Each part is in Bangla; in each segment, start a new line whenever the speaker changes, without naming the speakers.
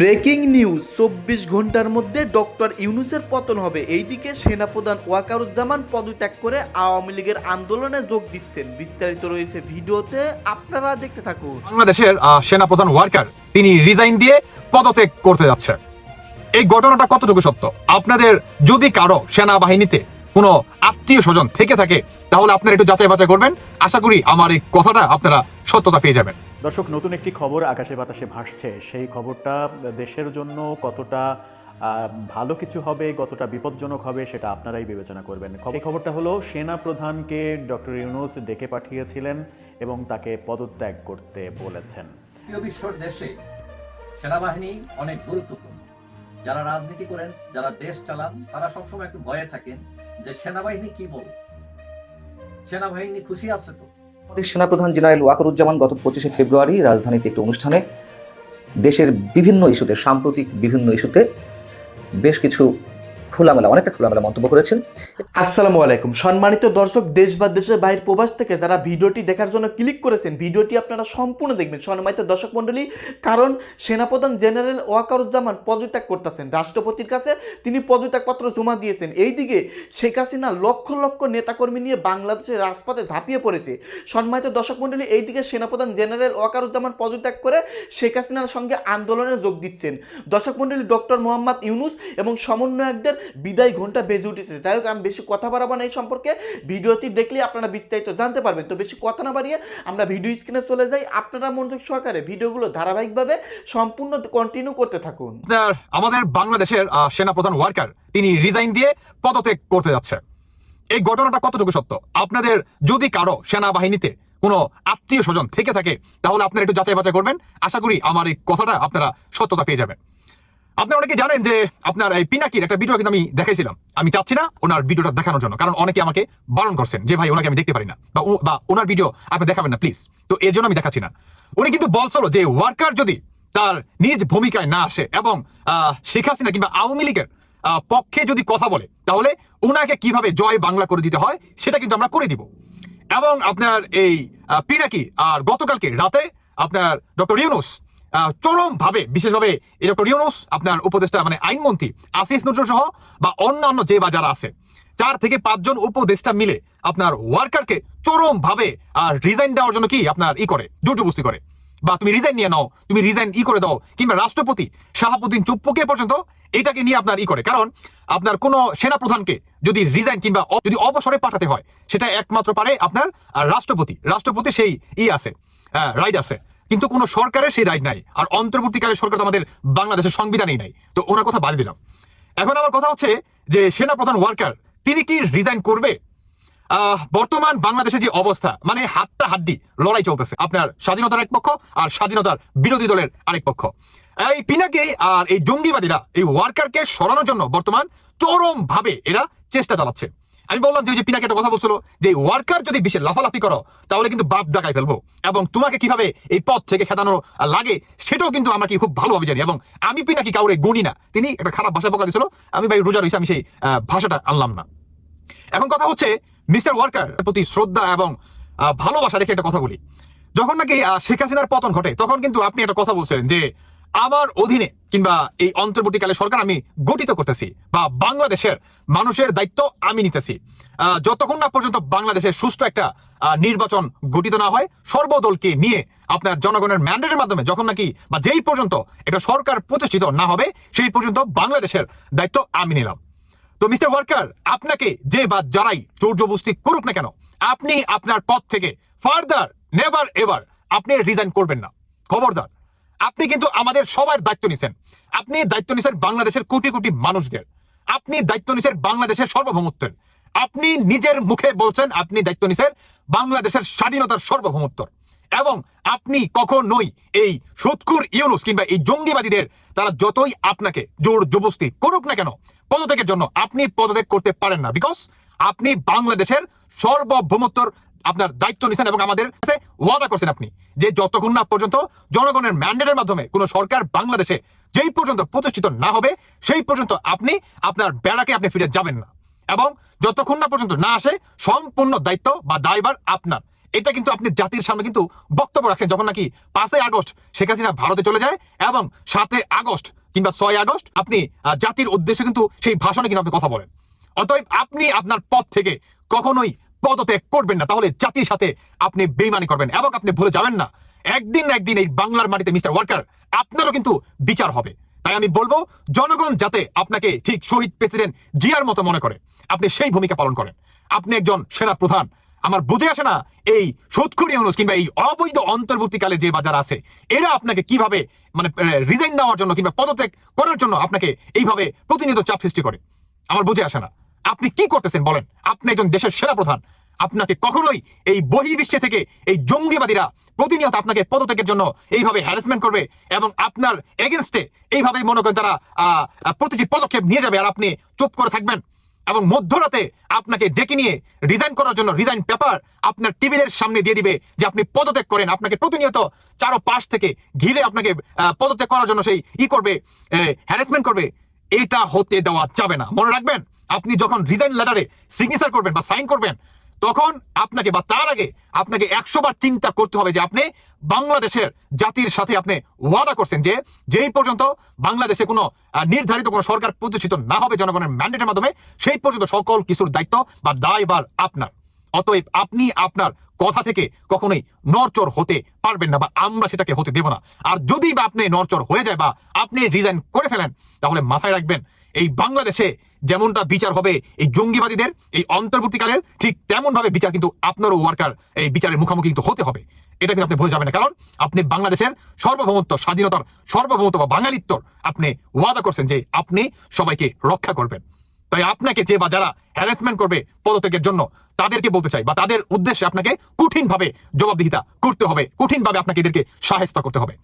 ব্রেকিং নিউজ, চব্বিশ ঘণ্টার মধ্যে ডক্টর ইউনুসের পতন হবে। এইদিকে সেনাপ্রধান ওয়াকারুজ্জামান পদত্যাগ করে আওয়ামী লীগের আন্দোলনে যোগ দিচ্ছেন। বিস্তারিত রয়েছে ভিডিওতে, আপনারা দেখতে থাকুন।
বাংলাদেশের সেনাপ্রধান ওয়ার্কার, তিনি রিজাইন দিয়ে পদত্যাগ করতে যাচ্ছে এই ঘটনাটা কতটুকু সত্য? আপনাদের, যদি কারও সেনাবাহিনীতে কোনো আত্মীয় স্বজন থেকে থাকে তাহলে আপনারা একটু যাচাই বাছাই করবেন। আশা করি আমার এই কথাটা আপনারা সত্যতা পেয়ে যাবেন।
দর্শক নতুন একটি খবর আকাশে বাতাসে ভাসছে। সেই খবরটা দেশের জন্য কতটা ভালো কিছু হবে কতটা বিপজ্জনক হবে সেটা আপনারাই বিবেচনা করবেন। এই খবরটা হলো সেনা প্রধানকে ডক্টর ইউনুস ডেকে পাঠিয়েছিলেন এবং তাকে পদত্যাগ করতে বলেছেন।
বিশ্বর দেশে সেনাবাহিনী অনেক গুরুত্বপূর্ণ। যারা রাজনীতি করেন যারা দেশ চালান তারা সবসময় একটু ভয়ে থাকেন। যে সেনাবাহিনী কি বলে সেনাবাহিনী খুশি আছে তো?
সেনাপ্রধান জেনারেল ওয়াকরুজ্জামান গত পঁচিশে ফেব্রুয়ারি রাজধানীতে একটি অনুষ্ঠানে দেশের বিভিন্ন ইস্যুতে, সাম্প্রতিক বিভিন্ন ইস্যুতে বেশ কিছু খোলামেলা, অনেকটা খোলামেলা মন্তব্য করেছেন।
আসসালামু আলাইকুম। সম্মানিত দর্শক, দেশ বা দেশের বাইরের প্রবাস থেকে যারা ভিডিওটি দেখার জন্য ক্লিক করেছেন, ভিডিওটি আপনারা সম্পূর্ণ দেখবেন। সম্মানিত দর্শক মণ্ডলী, কারণ সেনাপ্রধান জেনারেল ওয়াকারুজ্জামান পদত্যাগ করতেছেন। রাষ্ট্রপতির কাছে তিনি পদত্যাগপত্র জমা দিয়েছেন। এইদিকে শেখ হাসিনা লক্ষ লক্ষ নেতাকর্মী নিয়ে বাংলাদেশের রাজপথে ঝাঁপিয়ে পড়েছে। সম্মানিত দর্শক মণ্ডলী, এইদিকে সেনাপ্রধান জেনারেল ওয়াকারুজ্জামান পদত্যাগ করে শেখ হাসিনার সঙ্গে আন্দোলনে যোগ দিচ্ছেন। দর্শক মণ্ডলী, ডক্টর মোহাম্মদ ইউনুস এবং সমন্বয়কদের বিদায় ঘণ্টা বেজে উঠেছে। যাই আমি বেশি কথা বাড়াবো না এই সম্পর্কে। ভিডিওটি দেখলে আপনারা বিস্তারিত জানতে পারবেন। তো বেশি কথা না বাড়িয়ে আমরা ভিডিও স্ক্রিনে চলে যাই। আপনারা মনোযোগ সহকারে ভিডিওগুলো ধারাবাহিকভাবে সম্পূর্ণ কন্টিনিউ করতে থাকুন।
আমাদের বাংলাদেশের সেনাপ্রধান ওয়ার্কার, তিনি রিজাইন দিয়ে পদত্যাগ করতে যাচ্ছে। এই ঘটনাটা কতটুকু সত্য? আপনাদের যদি কারও সেনাবাহিনীতে কোনো আত্মীয় স্বজন থেকে থাকে, তাহলে আপনারা একটু যাচাই বাছাই করবেন। আশা করি আমার এই কথাটা আপনারা সত্যতা পেয়ে যাবেন। আপনারা অনেকে জানেন যে আপনার এই পিনাকির একটা ভিডিও কিন্তু আমি দেখাইছিলাম। আমি চাচ্ছি না ওনার ভিডিওটা দেখানোর জন্য, কারণ অনেকে আমাকে বারণ করছেন যে, ভাই, ওনাকে আমি দেখতে পারি না। বা ওনার ভিডিও আপনি দেখাবেন না প্লিজ তো এর জন্য আমি দেখাচ্ছি না। উনি কিন্তু বলছিল যে ওয়ার্কার যদি তার নিজ ভূমিকায় না আসে এবং শেখ হাসিনা কিংবা আওয়ামী লীগের পক্ষে যদি কথা বলে, তাহলে ওনাকে কীভাবে জয় বাংলা করে দিতে হয়, সেটা কিন্তু আমরা করে দিব। এবং আপনার এই পিনাকি আর গতকালকে রাতে আপনার ডক্টর ইউনুস চরম ভাবে বিশেষভাবে এই ডক্টর ইউনুস, আপনার উপদেষ্টা মানে আইনমন্ত্রী আসিস নজরুল সহ বা অন্যান্য যে বা যারা আছে, চার থেকে পাঁচজন উপদেষ্টা মিলে আপনার ওয়ার্কারকে চরম ভাবে রিজাইন দেওয়ার জন্য কি আপনার ই করে জোরজবস্তি করে। বা তুমি রিজাইন নিয়ে নাও, তুমি রিজাইন ই করে দাও, কিংবা রাষ্ট্রপতি শাহাবুদ্দিন চুপ্পুকে পর্যন্ত এটাকে নিয়ে আপনার ই করে। কারণ আপনার কোনো সেনাপ্রধানকে যদি রিজাইন কিংবা যদি অবসরে পাঠাতে হয়, সেটা একমাত্র পারে আপনার রাষ্ট্রপতি। রাষ্ট্রপতি সেই ই আছে রাইট আছে। কিন্তু কোনো সরকারের সেই রাইট নাই। আর অন্তর্বর্তীকালে সরকার আমাদের বাংলাদেশের সংবিধানেই নাই। তো ওনার কথা বাদ দিলাম। এখন আমার কথা হচ্ছে যে সেনাপ্রধান ওয়ার্কার, তিনি কি রিজাইন করবে? বর্তমান বাংলাদেশের যে অবস্থা মানে হাতটা হাড্ডি লড়াই চলতেছে। আপনার স্বাধীনতার এক পক্ষ আর স্বাধীনতার বিরোধী দলের আরেক পক্ষ। এই পিনাকে আর এই জঙ্গিবাদীরা এই ওয়ার্কারকে সরানোর জন্য বর্তমান চরম ভাবে এরা চেষ্টা চালাচ্ছে। আমি বললাম যে ওই যে পিনাকে একটা কথা বলছিল যে ওয়ার্কার যদি বিশ্বে লাফালাফি করো, তাহলে কিন্তু বাপ ডাকায় ফেলব। এবং তোমাকে কীভাবে এই পথ থেকে খেদানো লাগে, সেটাও কিন্তু আমরা কি খুব ভালোভাবে জানি। এবং আমি পিনাকি কাউরে গুণি না। তিনি একটা খারাপ ভাষা বকা দিয়েছিল। আমি ভাই রোজা রয়েছে, আমি সেই ভাষাটা আনলাম না। এখন কথা হচ্ছে, মিস্টার ওয়ার্কার প্রতি শ্রদ্ধা এবং ভালোবাসা রেখে একটা কথা বলি। যখন নাকি শেখ হাসিনার পতন ঘটে, তখন কিন্তু আপনি একটা কথা বলছিলেন যে আমার অধীনে কিংবা এই অন্তর্বর্তীকালে সরকার আমি গঠিত করতেছি বা বাংলাদেশের মানুষের দায়িত্ব আমি নিতেছি। যতক্ষণ না পর্যন্ত বাংলাদেশের সুষ্ঠু একটা নির্বাচন গঠিত না হয়, সর্বদলকে নিয়ে আপনার জনগণের ম্যান্ডেটের মাধ্যমে যখন নাকি বা যেই পর্যন্ত এটা সরকার প্রতিষ্ঠিত না হবে, সেই পর্যন্ত বাংলাদেশের দায়িত্ব আমি নিলাম। তো মিস্টার ওয়ার্কার, আপনাকে যে বা যারাই চৌর্যবস্তি করুক না কেন, আপনি আপনার পদ থেকে ফার্দার নেভার এভার আপনি রিজাইন করবেন না। খবরদার আপনি কিন্তু আমাদের সবার দায়িত্ব নিছেন। আপনি দায়িত্ব নিছেন বাংলাদেশের কোটি কোটি মানুষদের। আপনি দায়িত্ব নিছেন বাংলাদেশের সার্বভৌমত্বের। আপনি নিজের মুখে বলছেন আপনি দায়িত্ব নিছেন বাংলাদেশের স্বাধীনতার সার্বভৌমত্বর। এবং আপনি কখনোই এই সুৎকুর ইউনুস কিংবা এই জঙ্গিবাদীদের, তারা যতই আপনাকে জোর জবস্তি করুক না কেন, পদত্যাগের জন্য আপনি পদত্যাগ করতে পারেন না। বিকজ আপনি বাংলাদেশের সার্বভৌমত্বর আপনার দায়িত্ব নিছেন এবং আমাদের কাছে ওয়াদা করছেন আপনি যে যতক্ষণ না পর্যন্ত জনগণের ম্যান্ডেটের মাধ্যমে কোনো সরকার বাংলাদেশে যেই পর্যন্ত প্রতিষ্ঠিত না হবে, সেই পর্যন্ত আপনি আপনার বেড়াকে আপনি ফিরে যাবেন না। এবং যতক্ষণ না পর্যন্ত না আসে, সম্পূর্ণ দায়িত্ব বা দায়বার আপনার। এটা কিন্তু আপনি জাতির সামনে কিন্তু বক্তব্য রাখছেন, যখন নাকি পাঁচই আগস্ট শেখ হাসিনা ভারতে চলে যায় এবং সাতই আগস্ট কিংবা ছয় আগস্ট আপনি জাতির উদ্দেশ্যে কিন্তু সেই ভাষণে কিন্তু আপনি কথা বলেন। অতএব আপনি আপনার পথ থেকে কখনোই পদত্যাগ করবেন না, তাহলে জাতির সাথে আপনি বেইমানি করবেন এবং আপনি ভুলে যাবেন না। একদিন একদিন এই বাংলার মাটিতে মিস্টার ওয়ার্কার, আপনারও কিন্তু বিচার হবে। তাই আমি বলব, জনগণ যাতে আপনাকে ঠিক শহীদ প্রেসিডেন্ট জিয়ার মতো মনে করে, আপনি সেই ভূমিকা পালন করেন। আপনি একজন সেনা প্রধান, আমার বুঝে আসে না এই সুৎখুরি মানুষ কিংবা এই অবৈধ অন্তর্বর্তীকালে যে বাজার আছে, এরা আপনাকে কীভাবে মানে রিজাইন দেওয়ার জন্য কিংবা পদত্যাগ করার জন্য আপনাকে এইভাবে প্রতিনিয়ত চাপ সৃষ্টি করে? আমার বুঝে আসে না। আপনি কি করতেছেন বলেন? আপনি একজন দেশের সেনা প্রধান আপনাকে কখনোই এই বহির্বিশ্বে থেকে এই জঙ্গিবাদীরা প্রতিনিয়ত আপনাকে পদত্যাগের জন্য এইভাবে হ্যারাসমেন্ট করবে এবং আপনার এগেনস্টে এইভাবে মনে করেন তারা প্রতিটি পদক্ষেপ নিয়ে যাবে আর আপনি চুপ করে থাকবেন। এবং মধ্যরাতে আপনাকে ডেকে নিয়ে রিজাইন করার জন্য রিজাইন পেপার আপনার টেবিলের সামনে দিয়ে দিবে যে আপনি পদত্যাগ করেন। আপনাকে প্রতিনিয়ত চারো পাশ থেকে ঘিরে আপনাকে পদত্যাগ করার জন্য সেই ই করবে হ্যারাসমেন্ট করবে। এটা হতে দেওয়া যাবে না। মনে রাখবেন? আপনি যখন রিজাইন লেটারে সিগনেচার করবেন বা সাইন করবেন, তখন আপনাকে বা তার আগে আপনাকে একশো বার চিন্তা করতে হবে যে আপনি বাংলাদেশের জাতির সাথে আপনি ওয়াদা করছেন যে যেই পর্যন্ত বাংলাদেশে কোনো নির্ধারিত কোনো সরকার প্রতিষ্ঠিত না হবে জনগণের ম্যান্ডেটের মাধ্যমে, সেই পর্যন্ত সকল কিছুর দায়িত্ব বা দায়বার আপনার। অতএব আপনি আপনার কথা থেকে কখনোই নরচর হতে পারবেন না বা আমরা সেটাকে হতে দেব না। আর যদি বা আপনি নরচর হয়ে যায় বা আপনি রিজাইন করে ফেলেন, তাহলে মাথায় রাখবেন, এই বাংলাদেশে যেমনটা বিচার হবে এই জঙ্গিবাদীদের, এই অন্তর্বর্তীকালের, ঠিক তেমন ভাবে বিচার কিন্তু আপনারও ওয়ার্কার এই বিচারের মুখোমুখি কিন্তু হতে হবে। এটা কিন্তু আপনি ভুলে যাবেন না। কারণ আপনি বাংলাদেশের সার্বভৌমত্ব, স্বাধীনতার সার্বভৌমত্ব বা বাঙালিত্বর আপনি ওয়াদা করছেন যে আপনি সবাইকে রক্ষা করবেন। তাই আপনাকে যে বা যারা হ্যারাসমেন্ট করবে পদত্যাগের জন্য, তাদেরকে বলতে চাই বা তাদের উদ্দেশ্যে আপনাকে কঠিনভাবে জবাবদিহিতা করতে হবে। কঠিনভাবে আপনাকে এদেরকে সাহেস্তা করতে হবে।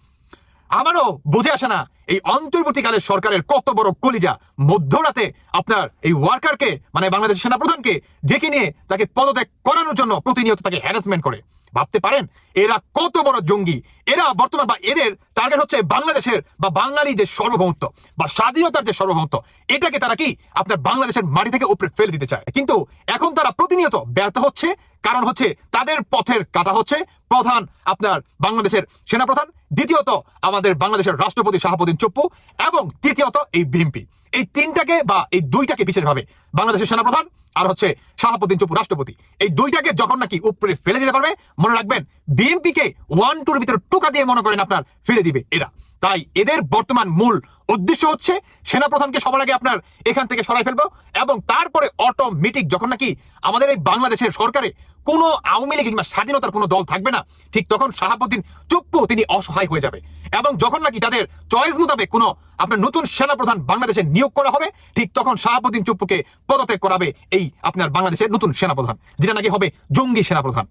আমারও বুঝে আসে না এই অন্তর্বর্তীকালের সরকারের কত বড় কলিজা। মধ্যরাতে আপনার এই ওয়ার্কারকে মানে বাংলাদেশ সেনাপ্রধানকে, ডেকে নিয়ে তাকে পদত্যাগ করানোর জন্য প্রতিনিয়ত তাকে হ্যারাসমেন্ট করে। ভাবতে পারেন, এরা কত বড় জঙ্গি। এরা বর্তমান বা এদের টার্গেট হচ্ছে বাংলাদেশের বা বাঙালি যে সার্বভৌমত্ব বা স্বাধীনতার যে সার্বভৌমত্ব, এটাকে তারা কি আপনার বাংলাদেশের মাটি থেকে উপরে ফেলে দিতে চায়। কিন্তু এখন তারা প্রতিনিয়ত ব্যর্থ হচ্ছে কারণ হচ্ছে তাদের পথের কাটা হচ্ছে প্রধান আপনার বাংলাদেশের সেনাপ্রধান, দ্বিতীয়ত আমাদের বাংলাদেশের রাষ্ট্রপতি শাহাবুদ্দিন চুপ্পু এবং তৃতীয়ত এই বিএনপি। এই তিনটাকে বা এই দুইটাকে বিশেষভাবে বাংলাদেশের সেনাপ্রধান আর হচ্ছে শাহাবুদ্দিন চুপ্পু রাষ্ট্রপতি, এই দুইটাকে যখন নাকি উপরে ফেলে দিতে পারবে, মনে রাখবেন বিএনপিকে ওয়ান টুর ভিতরে টোকা দিয়ে মনে করেন আপনার ফেলে দিবে এরা। তাই এদের বর্তমান মূল উদ্দেশ্য হচ্ছে সেনাপ্রধানকে সবার আগে আপনার এখান থেকে সরাই ফেলব এবং তারপরে অটোমেটিক যখন নাকি আমাদের এই বাংলাদেশের সরকারে কোনো আওয়ামী লীগ কিংবা স্বাধীনতার কোনো দল থাকবে না, ঠিক তখন শাহাবুদ্দিন চুপ্পু তিনি অসহায় হয়ে যাবে এবং যখন নাকি তাদের চয়েস মোতাবেক কোনো আপনার নতুন সেনাপ্রধান বাংলাদেশে নিয়োগ করা হবে, ঠিক তখন শাহাবুদ্দিন চুপ্পুকে পদত্যাগ করাবে এই আপনার বাংলাদেশের নতুন সেনাপ্রধান, যেটা নাকি হবে জঙ্গি সেনাপ্রধান।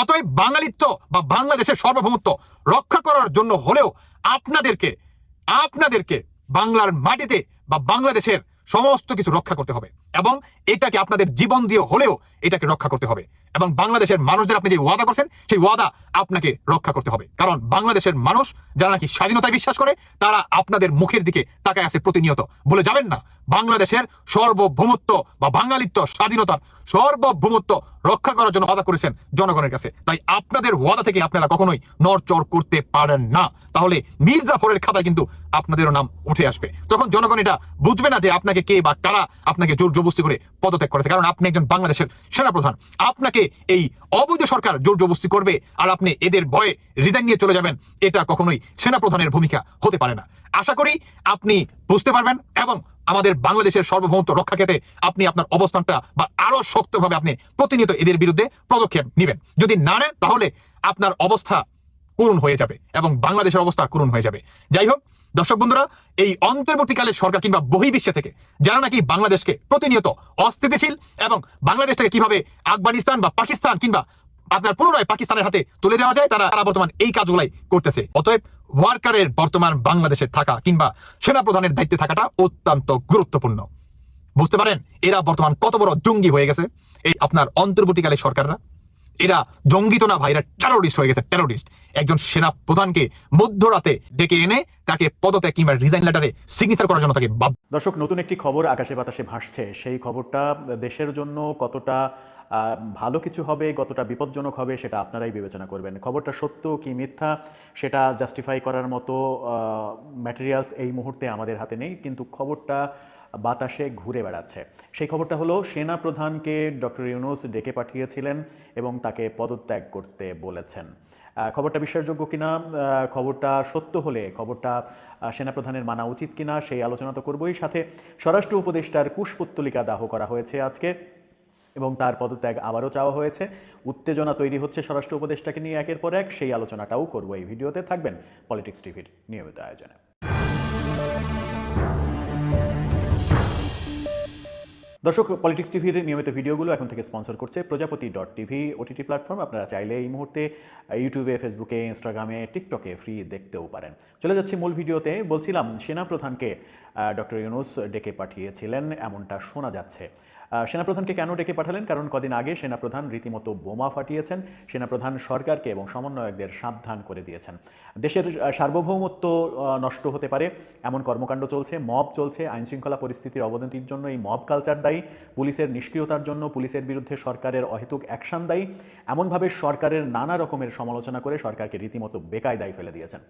অতএব বাঙালিত্ব বা বাংলাদেশের সার্বভৌমত্ব রক্ষা করার জন্য হলেও আপনাদেরকে আপনাদেরকে বাংলার মাটিতে বা বাংলাদেশের সমস্ত কিছু রক্ষা করতে হবে এবং এটাকে আপনাদের জীবন দিয়ে হলেও এটাকে রক্ষা করতে হবে এবং বাংলাদেশের মানুষদের আপনি যে ওয়াদা করছেন, সেই ওয়াদা আপনাকে রক্ষা করতে হবে। কারণ বাংলাদেশের মানুষ যারা নাকি স্বাধীনতায় বিশ্বাস করে, তারা আপনাদের মুখের দিকে তাকায় আছে প্রতিনিয়ত। বলে যাবেন না বাংলাদেশের সর্বভৌমত্ব বা বাঙালিত্ব, স্বাধীনতার সার্বভৌমত্ব রক্ষা করার জন্য ওয়াদা করেছেন জনগণের কাছে। তাই আপনাদের ওয়াদা থেকে আপনারা কখনোই নড়চড় করতে পারেন না। তাহলে মির্জাফরের খাতায় কিন্তু আপনাদেরও নাম উঠে আসবে। তখন জনগণ এটা বুঝবে না যে আপনাকে কে বা কারা আপনাকে জোর জবস্তি করে পদত্যাগ করেছে। কারণ আপনি একজন বাংলাদেশের সেনাপ্রধান। আপনাকে এই অবৈধ সরকার জোর জবস্তি করবে আর আপনি এদের ভয়ে রিজাইন নিয়ে চলে যাবেন, এটা কখনোই সেনাপ্রধানের ভূমিকা হতে পারে না। আশা করি আপনি বুঝতে পারবেন এবং আমাদের বাংলাদেশের সার্বভৌমত্ব রক্ষা ক্ষেত্রে আপনি আপনার অবস্থানটা বা আরও শক্তভাবে আপনি প্রতিনিয়ত এদের বিরুদ্ধে পদক্ষেপ নেবেন। যদি না নেন, তাহলে আপনার অবস্থা করুণ হয়ে যাবে এবং বাংলাদেশের অবস্থা করুণ হয়ে যাবে। যাই হোক, দর্শক বন্ধুরা, এই অন্তর্বর্তীকালে সরকার কিংবা বহির্বিশ্বে থেকে যারা নাকি বাংলাদেশকে প্রতিনিয়ত অস্থিতিশীল এবং বাংলাদেশটাকে কীভাবে আফগানিস্তান বা পাকিস্তান কিংবা আপনার পুনরায় পাকিস্তানের হাতে তুলে দেওয়া যায়, তারা তারা বর্তমান এই কাজগুলাই করতেছে। অতএব ওয়ার্কারের বর্তমান বাংলাদেশে থাকা কিংবা সেনাপ্রধানের দায়িত্বে থাকাটা অত্যন্ত গুরুত্বপূর্ণ। বুঝতে পারেন? এরা বর্তমান কত বড় জঙ্গি হয়ে গেছে। এই আপনার অন্তর্বর্তীকালে সরকাররা, এরা জঙ্গি তো না ভাই এরা টেরোরিস্ট হয়ে গেছে টেরোরিস্ট একজন সেনা প্রধানকে মধ্যরাতে ডেকে এনে তাকে পদত্যাগ কিংবা রিজাইন লেটারে সিগনেচার করার জন্য তাকে
দর্শক, নতুন একটি খবর আকাশে বাতাসে ভাসছে। সেই খবরটা দেশের জন্য কতটা ভালো কিছু হবে, কতটা বিপজ্জনক হবে সেটা আপনারাই বিবেচনা করবেন। খবরটা সত্য কি মিথ্যা সেটা জাস্টিফাই করার মতো ম্যাটেরিয়ালস এই মুহূর্তে আমাদের হাতে নেই, কিন্তু খবরটা বাতাসে ঘুরে বেড়াচ্ছে। সেই খবরটা হলো, সেনা প্রধানকে ডক্টর ইউনুস ডেকে পাঠিয়েছিলেন এবং তাকে পদত্যাগ করতে বলেছেন। খবরটা বিশ্বাসযোগ্য কিনা? খবরটা সত্য হলে, খবরটা সেনাপ্রধানের মানা উচিত কিনা, সেই আলোচনা তো করবই। সাথে স্বরাষ্ট্র উপদেষ্টার কুশপুত্তলিকা দাহ করা হয়েছে আজকে। এবং তার পদত্যাগ আবারও চাওয়া হয়েছে। উত্তেজনা তৈরি হচ্ছে স্বরাষ্ট্র উপদেষ্টাকে নিয়ে একের পর এক, সেই আলোচনাটাও করব এই ভিডিওতে। থাকবেন পলিটিক্স টিভির নিয়মিত আয়োজনে। দর্শক, পলিটিক্স টিভির নিয়মিত ভিডিওগুলো এখন থেকে স্পন্সর করছে Projapoti dot TV, OTT platform. আপনারা চাইলে এই মুহূর্তে ইউটিউবে, ফেসবুকে, ইনস্টাগ্রামে, টিকটকে ফ্রি দেখতেও পারেন। চলে যাচ্ছি মূল ভিডিওতে। বলছিলাম, সেনাপ্রধানকে ডক্টর ইউনুস ডেকে পাঠিয়েছিলেন, এমনটা শোনা যাচ্ছে। সেনাপ্রধানকে কেন ডেকে পাঠালেন? কারণ কদিন আগে সেনাপ্রধান রীতিমতো বোমা ফাটিয়েছেন। সেনাপ্রধান সরকারকে এবং সমন্বয়কদের সাবধান করে দিয়েছেন। দেশের সার্বভৌমত্ব নষ্ট হতে পারে। এমন কর্মকাণ্ড চলছে, মব চলছে। আইনশৃঙ্খলা পরিস্থিতির অবনতির জন্য এই মব কালচার দায়ী। পুলিশের নিষ্ক্রিয়তার জন্য পুলিশের বিরুদ্ধে সরকারের অহেতুক অ্যাকশন দায়ী। এমনভাবে সরকারের নানা রকমের সমালোচনা করে সরকারকে রীতিমতো বেকায়দায় ফেলে দিয়েছেন।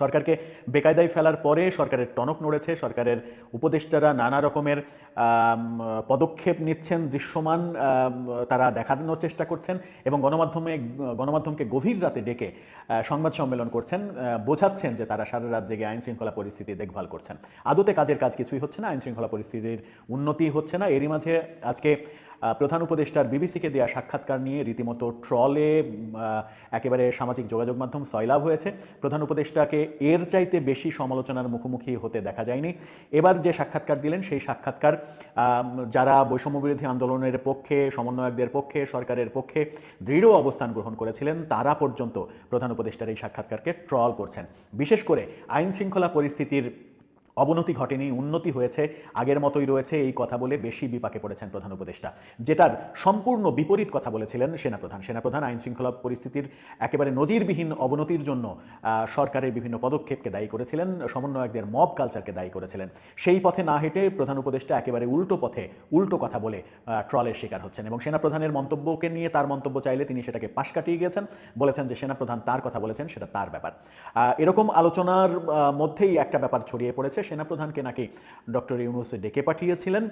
সরকারকে বেকায়দায় ফেলার পরে সরকারের টনক নড়েছে, সরকারের উপদেষ্টারা নানা রকমের পদক্ষেপ নিচ্ছেন, দৃশ্যমান তারা দেখানোর চেষ্টা করছেন এবং গণমাধ্যমে, গণমাধ্যমকে গভীর রাতে ডেকে সংবাদ সম্মেলন করছেন বোঝাচ্ছেন যে তারা সারা রাত জেগে আইন শৃঙ্খলা পরিস্থিতি দেখভাল করছেন। আদতে কাজের কাজ কিছুই হচ্ছে না, আইন শৃঙ্খলা পরিস্থিতির উন্নতি হচ্ছে না, এরই মাঝে আজকে প্রধান উপদেষ্টার বিবিসিকে দেওয়া সাক্ষাৎকার নিয়ে রীতিমতো ট্রলে একেবারে সামাজিক যোগাযোগ মাধ্যম সয়লাভ হয়েছে। প্রধান উপদেষ্টাকে এর চাইতে বেশি সমালোচনার মুখোমুখি হতে দেখা যায়নি। এবার যে সাক্ষাৎকার দিলেন, সেই সাক্ষাৎকার যারা বৈষম্য বিরোধী আন্দোলনের পক্ষে, সমন্বয়কদের পক্ষে, সরকারের পক্ষে দৃঢ় অবস্থান গ্রহণ করেছিলেন, তারা পর্যন্ত প্রধান উপদেষ্টার এই সাক্ষাৎকারকে ট্রল করছেন। বিশেষ করে আইন শৃঙ্খলা পরিস্থিতির অবনতি ঘটেনি, উন্নতি হয়েছে, আগের মতোই রয়েছে এই কথা বলে বেশি বিপাকে পড়েছেন প্রধান উপদেষ্টা। যেটার সম্পূর্ণ বিপরীত কথা বলেছিলেন সেনাপ্রধান। সেনাপ্রধান আইন শৃঙ্খলা পরিস্থিতির একেবারে নজিরবিহীন অবনতির জন্য সরকারের বিভিন্ন পদক্ষেপকে দায়ী করেছিলেন, সমন্বয়কদের মব কালচারকে দায়ী করেছিলেন। সেই পথে না হেঁটে প্রধান উপদেষ্টা একেবারে উল্টো পথে, উল্টো কথা বলে ট্রলের শিকার হচ্ছেন এবং সেনাপ্রধানের মন্তব্যকে নিয়ে তার মন্তব্য চাইলে তিনি সেটাকে পাশ কাটিয়ে গিয়েছেন। বলেছেন যে সেনাপ্রধান তার কথা বলেছেন, সেটা তার ব্যাপার। এরকম আলোচনার মধ্যেই একটা ব্যাপার ছড়িয়ে পড়েছে সেনাপ্রধানকে নাকি ডক্টর ইউনুস ডেকে পাঠিয়েছিলেন।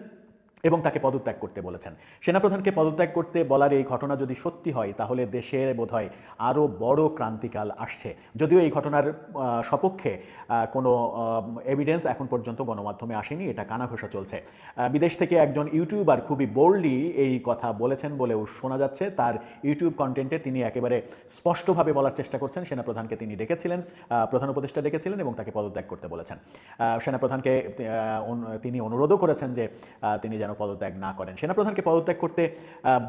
এবং তাকে পদত্যাগ করতে বলেছেন। সেনাপ্রধানকে পদত্যাগ করতে বলার এই ঘটনা যদি সত্যি হয়, তাহলে দেশের বোধহয় আরও বড় ক্রান্তিকাল আসছে। যদিও এই ঘটনার সপক্ষে কোনো এভিডেন্স এখন পর্যন্ত গণমাধ্যমে আসেনি, এটা কানাঘোষা চলছে। বিদেশ থেকে একজন ইউটিউবার খুবই বোল্ডলি এই কথা বলেছেন বলেও শোনা যাচ্ছে। তার ইউটিউব কন্টেন্টে তিনি একেবারে স্পষ্টভাবে বলার চেষ্টা করছেন। সেনাপ্রধানকে তিনি ডেকেছিলেন প্রধান উপদেষ্টা ডেকেছিলেন এবং তাকে পদত্যাগ করতে বলেছেন। সেনাপ্রধানকে তিনি অনুরোধও করেছেন যে তিনি যেন পদত্যাগ না করেন। সেনাপ্রধানকে পদত্যাগ করতে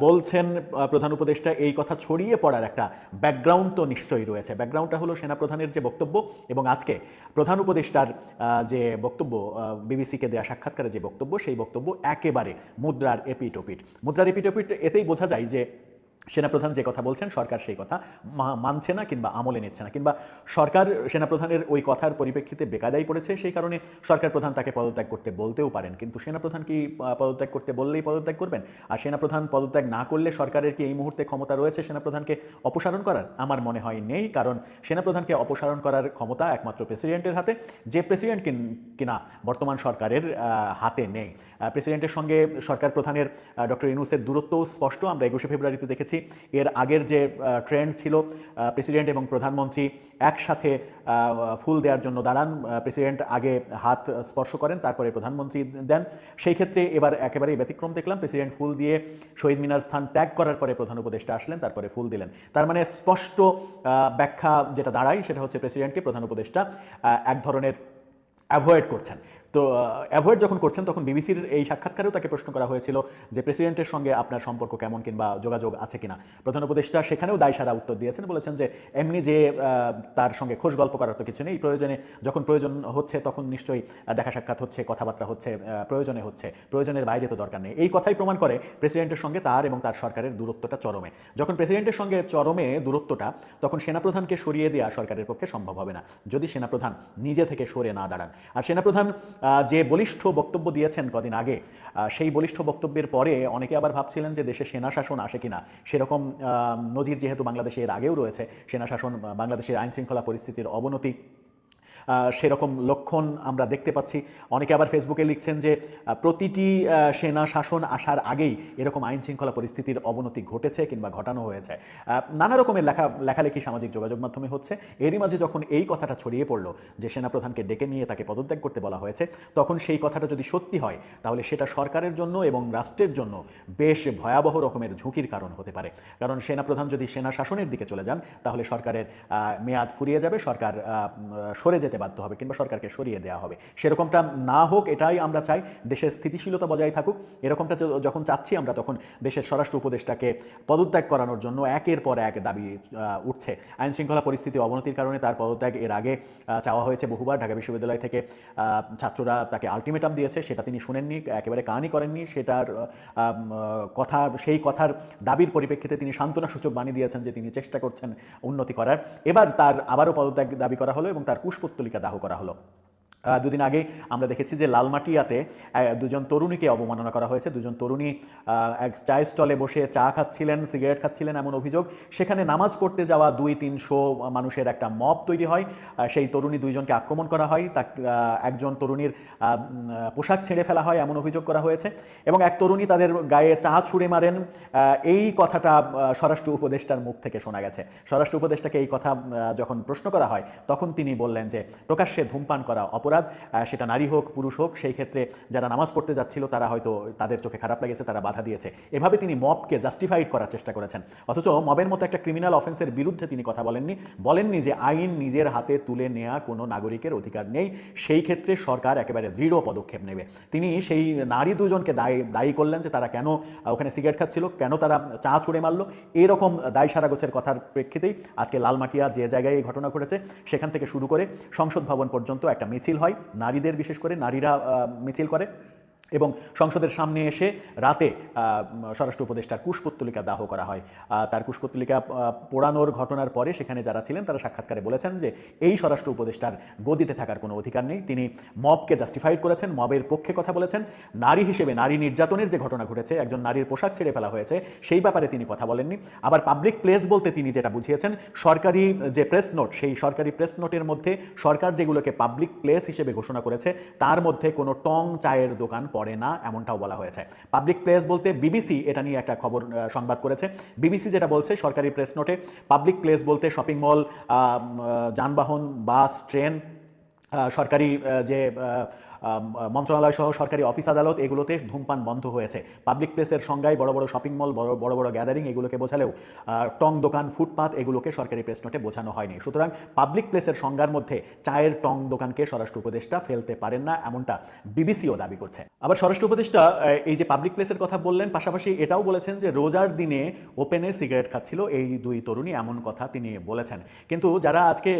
বলছেন প্রধান উপদেষ্টা, এই কথা ছড়িয়ে পড়ার একটা ব্যাকগ্রাউন্ড তো নিশ্চয়ই রয়েছে। ব্যাকগ্রাউন্ডটা হলো সেনাপ্রধানের যে বক্তব্য এবং আজকে প্রধান উপদেষ্টার যে বক্তব্য বিবিসিকে দেওয়া সাক্ষাৎকারে যে বক্তব্য, সেই বক্তব্য একেবারে মুদ্রার এপিটোপিট। মুদ্রার এপিটোপিট এতেই বোঝা যায় যে সেনাপ্রধান যে কথা বলছেন, সরকার সেই কথা। মানছে না কিংবা আমলে নিচ্ছে না। কিংবা সরকার সেনাপ্রধানের ওই কথার পরিপ্রেক্ষিতে বেকায়দায় পড়েছে, সেই কারণে সরকার প্রধান তাকে পদত্যাগ করতে বলতেও পারেন। কিন্তু সেনাপ্রধান কি পদত্যাগ করতে বললেই পদত্যাগ করবেন? আর সেনাপ্রধান পদত্যাগ না করলে সরকারের কি এই মুহূর্তে ক্ষমতা রয়েছে সেনাপ্রধানকে অপসারণ করার? আমার মনে হয় নেই, কারণ সেনাপ্রধানকে অপসারণ করার ক্ষমতা একমাত্র প্রেসিডেন্টের হাতে, যে প্রেসিডেন্ট কিন- বর্তমান সরকারের হাতে নেই। প্রেসিডেন্টের সঙ্গে সরকার প্রধানের ডক্টর ইউনুসের দূরত্ব স্পষ্ট। আমরা একুশে ফেব্রুয়ারিতে দেখেছি এর আগের যে ট্রেন্ড ছিল প্রেসিডেন্ট এবং প্রধানমন্ত্রী একসাথে ফুল দেওয়ার জন্য দাঁড়ান। প্রেসিডেন্ট আগে হাত স্পর্শ করেন, তারপরে প্রধানমন্ত্রী দেন। সেই ক্ষেত্রে এবার একেবারেই ব্যতিক্রম দেখলাম। প্রেসিডেন্ট ফুল দিয়ে শহীদ মিনার স্থান ত্যাগ করার পরে প্রধান উপদেষ্টা আসলেন, তারপরে ফুল দিলেন। তার মানে স্পষ্ট ব্যাখ্যা যেটা দাঁড়ায় সেটা হচ্ছে প্রেসিডেন্টকে প্রধান উপদেষ্টা এক ধরনের অ্যাভয়েড করছেন। তো অ্যাভয়েড যখন করছেন, তখন বিবিসির এই সাক্ষাৎকারেও তাকে প্রশ্ন করা হয়েছিল যে প্রেসিডেন্টের সঙ্গে আপনার সম্পর্ক কেমন কিংবা যোগাযোগ আছে কিনা। প্রধান উপদেষ্টা সেখানেও দায়সারা উত্তর দিয়েছেন, বলেছেন যে এমনি যে তার সঙ্গে খোঁজ গল্প করার তো কিছু নেই, প্রয়োজনে যখন প্রয়োজন হচ্ছে তখন নিশ্চয়ই দেখা সাক্ষাৎ হচ্ছে, কথাবার্তা হচ্ছে প্রয়োজনে হচ্ছে, প্রয়োজনের বাইরে তো দরকার নেই। এই কথাই প্রমাণ করে প্রেসিডেন্টের সঙ্গে তার এবং তার সরকারের দূরত্বটা চরমে। যখন প্রেসিডেন্টের সঙ্গে চরমে দূরত্বটা, তখন সেনাপ্রধানকে সরিয়ে দেওয়া সরকারের পক্ষে সম্ভব হবে না। যদি সেনাপ্রধান নিজে থেকে সরে না দাঁড়ান। আর সেনাপ্রধান যে বলিষ্ঠ বক্তব্য দিয়েছেন কদিন আগে সেই বলিষ্ঠ বক্তব্যের পরে অনেকে আবার ভাবছিলেন যে দেশে সেনা শাসন আসে কিনা। সেরকম নজির যেহেতু বাংলাদেশে এর আগেও রয়েছে, সেনা শাসন বাংলাদেশের আইনশৃঙ্খলা পরিস্থিতির অবনতি সেরকম লক্ষণ আমরা দেখতে পাচ্ছি। অনেকে আবার ফেসবুকে লিখছেন যে প্রতিটি সেনা শাসন আসার আগেই এরকম আইন শৃঙ্খলা পরিস্থিতির অবনতি ঘটেছে কিংবা ঘটানো হয়েছে। নানা রকমের লেখা, লেখালেখি, সামাজিক যোগাযোগ মাধ্যমে হচ্ছে। এরই মাঝে যখন এই কথাটা ছড়িয়ে পড়ল যে, সেনাপ্রধানকে ডেকে নিয়ে তাকে পদত্যাগ করতে বলা হয়েছে, তখন সেই কথাটা যদি সত্যি হয়, তাহলে সেটা সরকারের জন্য এবং রাষ্ট্রের জন্য বেশ ভয়াবহ রকমের ঝুঁকির কারণ হতে পারে। কারণ সেনাপ্রধান যদি সেনা শাসনের দিকে চলে যান, তাহলে সরকারের মেয়াদ ফুরিয়ে যাবে, সরকার সরে যেতে বাধ্য হবে কিংবা সরকারকে সরিয়ে দেওয়া হবে। সেরকমটা না হোক, এটাই আমরা চাই, দেশের স্থিতিশীলতা বজায় থাকুক। এরকমটা যখন চাচ্ছি আমরা তখন দেশের স্বরাষ্ট্র উপদেষ্টাকে পদত্যাগ করানোর জন্য একের পর এক দাবি উঠছে। আইন শৃঙ্খলা পরিস্থিতি অবনতির কারণে তার পদত্যাগ এর আগে চাওয়া হয়েছে বহুবার। ঢাকা বিশ্ববিদ্যালয় থেকে ছাত্ররা তাকে আলটিমেটাম দিয়েছে, সেটা তিনি শুনেননি, একেবারে কানই করেননি। সেটার কথা, সেই কথার দাবির পরিপ্রেক্ষিতে তিনি সান্ত্বনা সূচক বাণী দিয়েছেন যে তিনি চেষ্টা করছেন উন্নতি করার। এবার তার আবারও পদত্যাগ দাবি করা হলো এবং তার কুশপুত্তলিকা দাহ করা হলো। দুদিন আগে আমরা দেখেছি যে লালমাটিয়াতে দুজন তরুণীকে অবমাননা করা হয়েছে। দুজন তরুণী এক চায়ের স্টলে বসে চা খাচ্ছিলেন, সিগারেট খাচ্ছিলেন এমন অভিযোগ। সেখানে নামাজ পড়তে যাওয়া দুই তিনশো মানুষের একটা মব তৈরি হয়। সেই তরুণী দুইজনকে আক্রমণ করা হয়। তা একজন তরুণীর পোশাক ছেড়ে ফেলা হয় এমন অভিযোগ করা হয়েছে। এবং এক তরুণী তাদের গায়ে চা ছুঁড়ে মারেন। এই কথাটা স্বরাষ্ট্র উপদেষ্টার মুখ থেকে শোনা গেছে। স্বরাষ্ট্র উপদেষ্টাকে এই কথা যখন প্রশ্ন করা হয়, তখন তিনি বললেন যে, প্রকাশ্যে ধূমপান করা অপরাধ আহ, সেটা নারী হোক পুরুষ হোক সেই ক্ষেত্রে যারা নামাজ পড়তে যাচ্ছিল তারা হয়তো তাদের চোখে খারাপ লেগেছে তারা বাধা দিয়েছে। এভাবে তিনি মবকে জাস্টিফাইড করার চেষ্টা করেছেন। অথচ মবের মতো একটা ক্রিমিনাল অফেন্সের বিরুদ্ধে তিনি কথা বলেননি। বলেননি যে আইন নিজের হাতে তুলে নেওয়া কোনো নাগরিকের অধিকার নেই। সেই ক্ষেত্রে সরকার একেবারে দৃঢ় পদক্ষেপ নেবে। তিনি সেই নারী দুজনকে দায়ী দায়ী করলেন যে তারা কেন ওখানে সিগারেট খাচ্ছিল কেন তারা চা ছুঁড়ে মারলো। এরকম দায় সারা গোছের কথার প্রেক্ষিতেই আজকে লালমাটিয়া যে জায়গায় এই ঘটনা ঘটেছে সেখান থেকে শুরু করে সংসদ ভবন পর্যন্ত একটা মিছিল হয় নারীদের বিশেষ করে নারীরা মিছিল করে। এবং সংসদের সামনে এসে রাতে স্বরাষ্ট্র উপদেষ্টার কুশপুত্তলিকা দাহ করা হয়। তার কুশপুত্তলিকা পোড়ানোর ঘটনার পরে সেখানে যারা ছিলেন তারা সাক্ষাৎকারে বলেছেন যে এই স্বরাষ্ট্র উপদেষ্টার গদিতে থাকার কোনো অধিকার নেই। তিনি মবকে জাস্টিফাইড করেছেন, মবের পক্ষে কথা বলেছেন। নারী হিসেবে নারী নির্যাতনের যে ঘটনা ঘটেছে, একজন নারীর পোশাক ছেড়ে ফেলা হয়েছে, সেই ব্যাপারে তিনি কথা বলেননি। আবার পাবলিক প্লেস বলতে তিনি যেটা বুঝিয়েছেন, সরকারি যে প্রেস নোট সেই সরকারি প্রেস নোটের মধ্যে সরকার যেগুলোকে পাবলিক প্লেস হিসেবে ঘোষণা করেছে, তার মধ্যে কোনো টং চায়ের দোকান পড়ে না, এমনটাও বলা হয়েছে। পাবলিক প্লেস বলতে বিবিসি এটা নিয়ে একটা খবর সংবাদ করেছে। বিবিসি যেটা বলছে, সরকারি প্রেস নোটে পাবলিক প্লেস বলতে শপিং মল যানবাহন বাস ট্রেন সরকারি যে মন্ত্রণালয় সহ সরকারি অফিস আদালত এগুলোতে ধূমপান বন্ধ হয়েছে। পাবলিক প্লেসের সংজ্ঞায় বড় বড় শপিং মল বড় বড় বড় গ্যাদারিং এগুলোকে বোঝালেও টং দোকান, ফুটপাত এগুলোকে সরকারি প্রেস নোটে বোঝানো হয়নি। সুতরাং পাবলিক প্লেসের সংজ্ঞার মধ্যে চায়ের টং দোকানকে স্বরাষ্ট্র উপদেষ্টা ফেলতে পারেন না এমনটা বিবিসিও দাবি করছে। আবার স্বরাষ্ট্র উপদেষ্টা এই যে পাবলিক প্লেসের কথা বললেন, পাশাপাশি এটাও বলেছেন যে রোজার দিনে ওপেনে সিগারেট খাচ্ছিল এই দুই তরুণী এমন কথা তিনি বলেছেন। কিন্তু যারা আজকে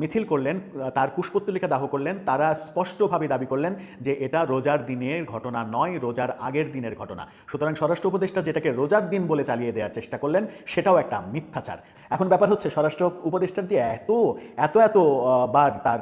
মিছিল করলেন তার কুশপুত্তলিকা দাহ করলেন, তারা স্পষ্টভাবে দাবি করলেন যে এটা রোজার দিনের ঘটনা নয়, রোজার আগের দিনের ঘটনা। সুতরাং স্বরাষ্ট্র উপদেষ্টা যেটাকে রোজার দিন বলে চালিয়ে দেওয়ার চেষ্টা করলেন, সেটাও একটা মিথ্যাচার। এখন ব্যাপার হচ্ছে, স্বরাষ্ট্র উপদেষ্টার যে এত এত এত বার তার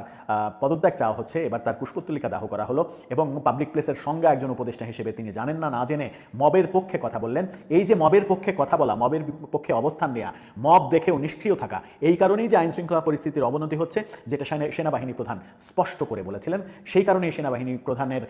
পদত্যাগ চাওয়া হচ্ছে, এবার তার কুশপুত্তলিকা দাহ করা হলো এবং পাবলিক প্লেসের সংজ্ঞা একজন উপদেষ্টা হিসেবে তিনি জানেন না না জেনে মবের পক্ষে কথা বললেন। এই যে মবের পক্ষে কথা বলা, মবের পক্ষে অবস্থান নেওয়া মব দেখেও নিষ্ক্রিয় থাকা, এই কারণেই যে আইন শৃঙ্খলা পরিস্থিতির অবনতি হচ্ছে, যেটা সেনা- সেনাবাহিনী প্রধান স্পষ্ট করে বলেছিলেন, সেই কারণেই সেনাবাহিনী প্রধানের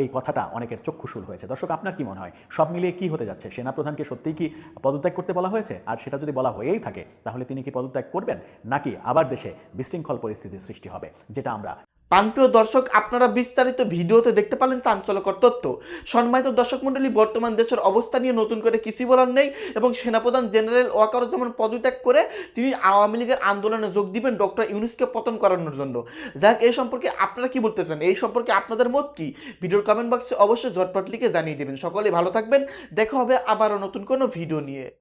এই কথাটা অনেকের চক্ষুশূল হয়েছে। দর্শক, আপনার কি মনে হয়? সব মিলিয়ে কি হতে যাচ্ছে? সেনা প্রধানকে সত্যিই কি পদত্যাগ করতে বলা হয়েছে? আর সেটা যদি বলা হয়েই থাকে, তাহলে তিনি কি পদত্যাগ করবেন? নাকি আবার দেশে বিশৃঙ্খল পরিস্থিতির সৃষ্টি হবে, যেটা আমরা
পানপ্রিয় দর্শক, আপনারা বিস্তারিত ভিডিওতে দেখতে পারলেন চাঞ্চল্যকর তথ্য। সম্মানিত দর্শক মণ্ডলী, বর্তমান দেশের অবস্থা নিয়ে নতুন করে কিছু বলার নেই এবং সেনাপ্রধান জেনারেল ওয়াকারুজ্জামান পদত্যাগ করে তিনি আওয়ামী লীগের আন্দোলনে যোগ দিবেন ডক্টর ইউনুসকে পতন করানোর জন্য। যাক, এই সম্পর্কে আপনারা কি বলতে চান এই সম্পর্কে আপনাদের মত কি? ভিডিওর কমেন্ট বক্সে অবশ্যই ঝটপট লিখে জানিয়ে দেবেন। সকলে ভালো থাকবেন। দেখা হবে আবারও নতুন কোনো ভিডিও নিয়ে।